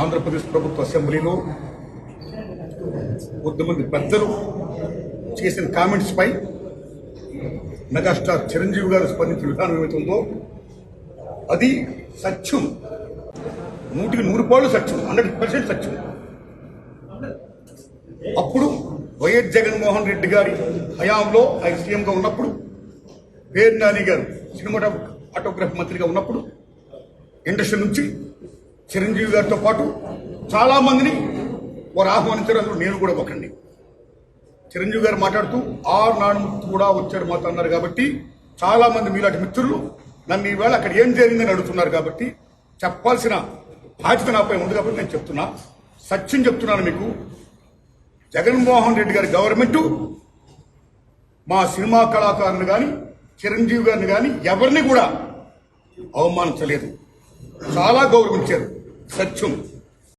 ఆంధ్రప్రదేశ్ ప్రభుత్వ అసెంబ్లీలో కొద్దిమంది పెద్దలు చేసిన కామెంట్స్పై మెగాస్టార్ చిరంజీవి గారు స్పందించిన విధానం ఏమవుతుందో అది సత్యం. నూటికి నూరు పాళ్ళు సత్యం హండ్రెడ్ పర్సెంట్ సత్యం. అప్పుడు వైఎస్ జగన్మోహన్ రెడ్డి గారి హయాంలో ఆయన సీఎంగా ఉన్నప్పుడు పేరు నాని గారు సినిమాటోగ్రఫీ మంత్రిగా ఉన్నప్పుడు ఇండస్ట్రీ నుంచి చిరంజీవి గారితో పాటు చాలా మందిని వారు ఆహ్వానించారు. అందులో నేను కూడా ఒకండి చిరంజీవి గారు మాట్లాడుతూ ఆరు నాడు కూడా వచ్చాడు మాతో అన్నారు కాబట్టి చాలా మంది మీలాంటి మిత్రులు నన్ను ఈవేళ అక్కడ ఏం జరిగిందని అడుగుతున్నారు కాబట్టి చెప్పాల్సిన బాధ్యత నాపై ఉంది కాబట్టి నేను చెప్తున్నా. సత్యం చెప్తున్నాను మీకు. జగన్మోహన్ రెడ్డి గారి గవర్నమెంట్ మా సినిమా కళాకారుని కానీ చిరంజీవి గారిని కానీ ఎవరిని కూడా అవమానించలేదు. చాలా గౌరవించారు. సత్యం